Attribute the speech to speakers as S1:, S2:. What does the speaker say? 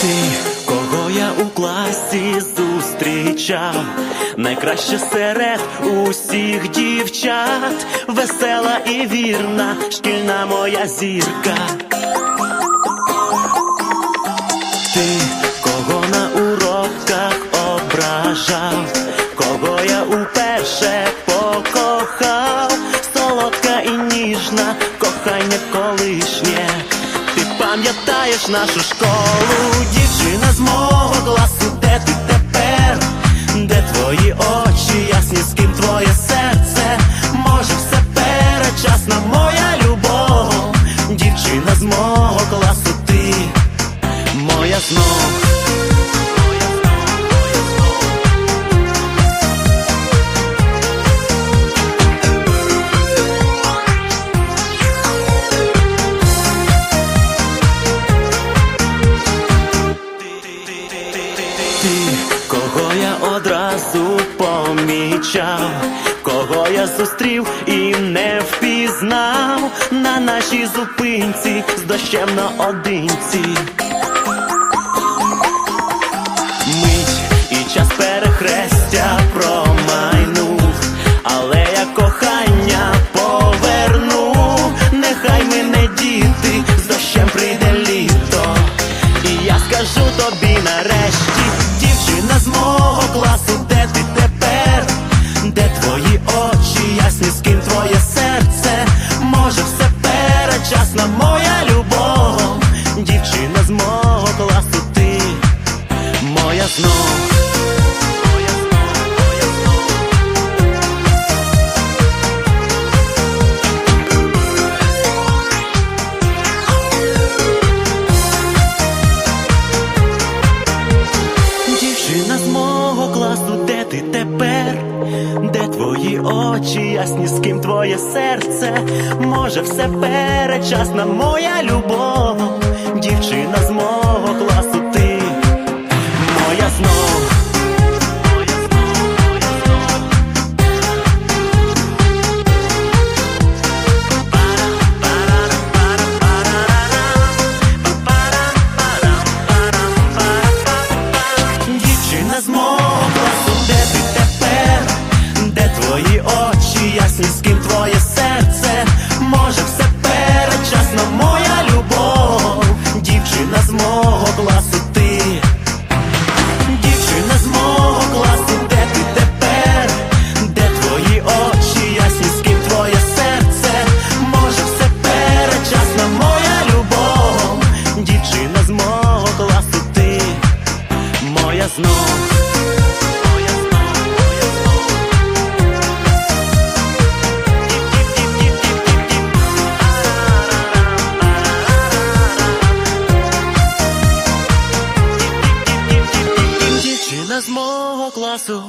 S1: Ти, кого я у класі зустрічав, найкраще серед усіх дівчат, весела і вірна, шкільна моя зірка. Ти, кого на уроках ображав, кого я уперше покохав, солодка і ніжна, кохання колишнє. Пам'ятаєш нашу школу, дівчина кого я одразу помічав, кого я зустрів і не впізнав на нашій зупинці з дощем наодинці. Перечасна моя любов, дівчина з мого класу, ти моя знов. Очі, ясні, з ким твоє серце? Може, все перечасна моя любов, дівчина з мого класу, ти моя знов. Дівчина з мого знов. З мого класу,